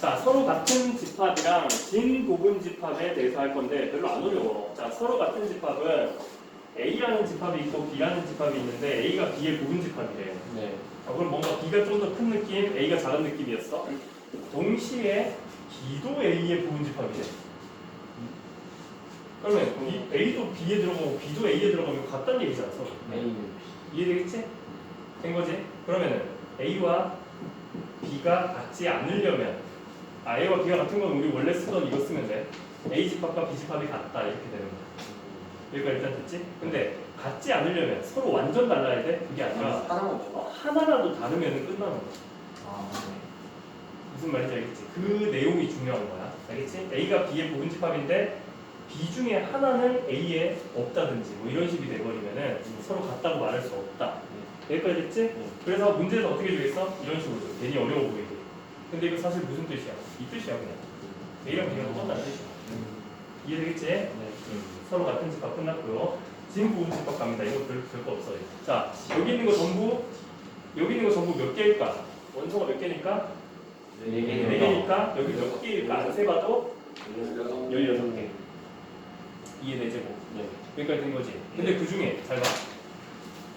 자, 서로 같은 집합이랑 진 부분 집합에 대해서 할 건데 별로 안 어려워. 자, 서로 같은 집합은 A라는 집합이 있고 B라는 집합이 있는데 A가 B의 부분 집합이래. 네. 자, 그럼 뭔가 B가 좀 더 큰 느낌, A가 작은 느낌이었어. 동시에 B도 A의 부분 집합이래. 그러면 B, A도 B에 들어가고 B도 A에 들어가면 같다는 얘기잖아, 서로. A는 이해되겠지? 된 거지? 그러면은 A와 B가 같지 않으려면 아 A와 B가 같은 건 우리 원래 쓰던 이거 쓰면 돼 A 집합과 B 집합이 같다 이렇게 되는 거야 여기가 일단 됐지? 근데 같지 않으려면 서로 완전 달라야 돼? 그게 아니라. 어, 하나라도 다르면 끝나는 거야 아, 무슨 말인지 알겠지? 그 내용이 중요한 거야 알겠지? A가 B의 부분 집합인데 B 중에 하나는 A에 없다든지 뭐 이런 식이 돼버리면은 서로 같다고 말할 수 없다 여기까지 됐지? 그래서 문제에서 어떻게 주겠어? 이런 식으로 줘. 괜히 어려워 보이게. 근데 이거 사실 무슨 뜻이야? 이 뜻이야 그냥. A랑 B랑 똑같다는 뜻이야. 이해되겠지? 네. 서로 같은 집합 끝났고요. 진 부분 집합 갑니다. 이거 별, 별거 없어요. 자, 여기 있는 거 전부 여기 있는 거 전부 몇 개일까? 원소가 몇 개니까? 네네 개니까 여기 몇 개일까? 안 세봐도 16개. 이해되지 뭐. 네. 여기까지 된 거지. 근데 그 중에 잘 봐.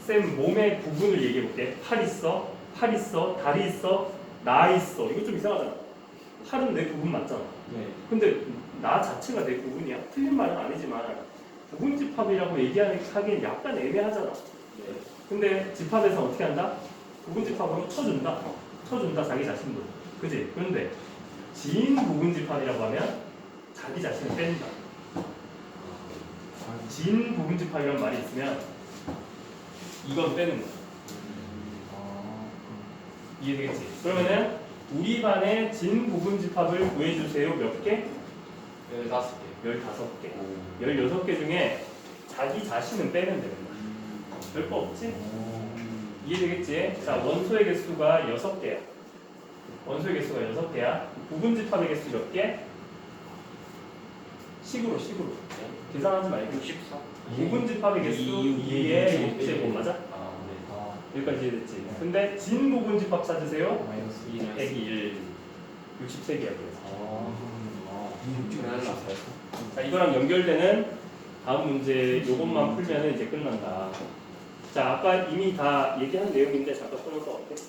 쌤 몸의 부분을 얘기해 볼게. 팔 있어, 팔 있어, 다리 있어, 나 있어. 이거 좀 이상하잖아. 팔은 내 부분 맞잖아. 네. 근데 나 자체가 내 부분이야. 틀린 말은 아니지만 부분 집합이라고 얘기하기엔 약간 애매하잖아. 네. 근데 집합에서 어떻게 한다? 부분 집합으로 쳐준다. 쳐준다 자기 자신도. 그지? 그런데 지인 부분 집합이라고 하면 자기 자신을 뺀다. 진 부분 집합이라는 말이 있으면 이건 빼는 거야. 이해되겠지? 그러면은 우리 반의 진 부분 집합을 구해주세요. 몇 개? 열다섯 개. 15개. 16개 중에 자기 자신은 빼면 되는 거야. 별거 없지? 이해되겠지? 자, 원소의 개수가 6개야. 원소의 개수가 6개야. 부분 집합의 개수 몇 개? 식으로, 식으로. 계산하지 말고. 64. 부분 집합의 개수 2의 6제곱 맞아? 여기까지 이해됐지? 근데 진 부분 집합 찾으세요? 마이너스 2. 빼기 1. 63개야 그래서. 자, 이거랑 연결되는 다음 문제 요것만 풀면은 이제 끝난다. 자, 아까 이미 다 얘기한 내용인데 잠깐 풀어서 어때?